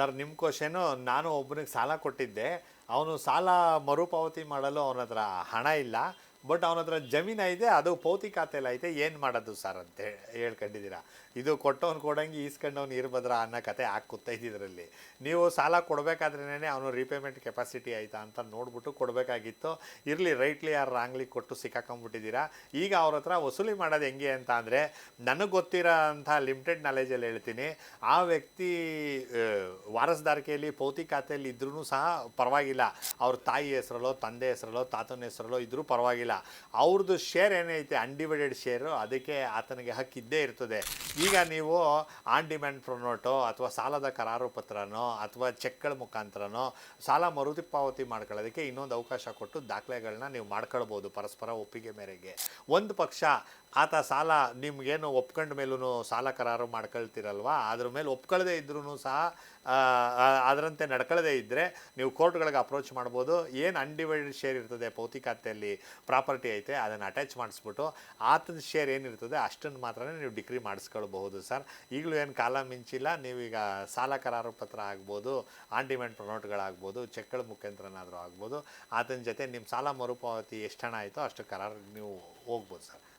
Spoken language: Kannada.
ಸರ್ ನಿಮ್ಮ ಕ್ವಶನು ನಾನು ಒಬ್ಬನಿಗೆ ಸಾಲ ಕೊಟ್ಟಿದ್ದೆ. ಅವನು ಸಾಲ ಮರುಪಾವತಿ ಮಾಡಲು ಅವನ ಹತ್ರ ಹಣ ಇಲ್ಲ. ಬಟ್ ಅವನ ಹತ್ರ ಜಮೀನು ಐತೆ ಅದು ಪೌತಿ ಖಾತೆಯಲ್ಲಿ ಐತೆ ಏನು ಮಾಡೋದು ಸರ್ ಅಂತ ಹೇಳ್ಕೊಂಡಿದ್ದೀರಾ? ಇದು ಕೊಟ್ಟವನು ಕೊಡಂಗೆ ಈಸ್ಕೊಂಡವ್ನು ಇರ್ಬದ್ರ ಅನ್ನೋ ಕತೆ ಹಾಕಿ ಕೂತೈತಿದ್ರಲ್ಲಿ ನೀವು ಸಾಲ ಕೊಡಬೇಕಾದ್ರೇ ಅವನು ರೀಪೇಮೆಂಟ್ ಕೆಪಾಸಿಟಿ ಆಯಿತಾ ಅಂತ ನೋಡ್ಬಿಟ್ಟು ಕೊಡಬೇಕಾಗಿತ್ತು. ಇರಲಿ ರೈಟ್ಲಿ ಯಾರು ರಾಂಗ್ಲಿ ಕೊಟ್ಟು ಸಿಕ್ಕಾಕೊಂಡ್ಬಿಟ್ಟಿದ್ದೀರಾ? ಈಗ ಅವ್ರ ಹತ್ರ ವಸೂಲಿ ಮಾಡೋದು ಹೆಂಗೆ ಅಂತ ಅಂದರೆ, ನನಗೆ ಗೊತ್ತಿರೋ ಅಂಥ ಲಿಮಿಟೆಡ್ ನಾಲೆಜಲ್ಲಿ ಹೇಳ್ತೀನಿ. ಆ ವ್ಯಕ್ತಿ ವಾರಸ್ದಾರಿಕೆಯಲ್ಲಿ ಪೌತಿ ಖಾತೆಯಲ್ಲಿ ಇದ್ರೂ ಸಹ ಪರವಾಗಿಲ್ಲ. ಅವ್ರ ತಾಯಿ ಹೆಸರಲ್ಲೋ, ತಂದೆ ಹೆಸರಲ್ಲೋ, ತಾತನ ಹೆಸರಲ್ಲೋ ಇದ್ರೂ ಪರವಾಗಿಲ್ಲ. ಅವ್ರದ್ದು ಶೇರ್ ಏನೈತೆ ಅನ್ಡಿವೈಡೆಡ್ ಶೇರು ಅದಕ್ಕೆ ಆತನಿಗೆ ಹಕ್ಕಿದ್ದೇ ಇರ್ತದೆ. ಈಗ ನೀವು ಆನ್ ಡಿಮ್ಯಾಂಡ್ ಪ್ರೊನೋಟೋ ಅಥವಾ ಸಾಲದ ಕರಾರು ಪತ್ರನೋ ಅಥವಾ ಚೆಕ್ಗಳ ಮುಖಾಂತರನೋ ಸಾಲ ಮರುಪಾವತಿ ಮಾಡ್ಕೊಳ್ಳೋದಕ್ಕೆ ಇನ್ನೊಂದು ಅವಕಾಶ ಕೊಟ್ಟು ದಾಖಲೆಗಳನ್ನ ನೀವು ಮಾಡ್ಕೊಳ್ಬೋದು ಪರಸ್ಪರ ಒಪ್ಪಿಗೆ ಮೇರೆಗೆ. ಒಂದು ಪಕ್ಷ ಆತ ಸಾಲ ನಿಮಗೇನು ಒಪ್ಕೊಂಡ ಮೇಲೂ ಸಾಲ ಕರಾರು ಮಾಡ್ಕೊಳ್ತೀರಲ್ವಾ? ಅದ್ರ ಮೇಲೆ ಒಪ್ಕೊಳ್ಳದೆ ಇದ್ರೂ ಸಹ ಅದರಂತೆ ನಡ್ಕೊಳ್ಳದೇ ಇದ್ದರೆ ನೀವು ಕೋರ್ಟ್ಗಳಿಗೆ ಅಪ್ರೋಚ್ ಮಾಡ್ಬೋದು. ಏನು ಅನ್ಡಿವೈಡೆಡ್ ಶೇರ್ ಇರ್ತದೆ ಪೌತಿ ಖಾತೆಯಲ್ಲಿ ಪ್ರಾಪರ್ಟಿ ಐತೆ, ಅದನ್ನು ಅಟ್ಯಾಚ್ ಮಾಡಿಸ್ಬಿಟ್ಟು ಆತನ ಶೇರ್ ಏನಿರ್ತದೆ ಅಷ್ಟನ್ನು ಮಾತ್ರ ನೀವು ಡಿಗ್ರಿ ಮಾಡಿಸ್ಕೊಳ್ಬಹುದು ಸರ್. ಈಗಲೂ ಏನು ಕಾಲ ಮಿಂಚಿಲ್ಲ, ನೀವೀಗ ಸಾಲ ಕರಾರು ಪತ್ರ ಆಗ್ಬೋದು ಆನ್ ಡಿಮ್ಯಾಂಡ್ ಪ್ರೊನೋಟ್ಗಳಾಗ್ಬೋದು ಚೆಕ್ಗಳ ಮುಖಾಂತರನಾದರೂ ಆಗ್ಬೋದು, ಆತನ ಜೊತೆ ನಿಮ್ಮ ಸಾಲ ಮರುಪಾವತಿ ಎಷ್ಟು ಹಣ ಆಯಿತೋ ಅಷ್ಟು ಕರಾರು ನೀವು ಹೋಗ್ಬೋದು ಸರ್.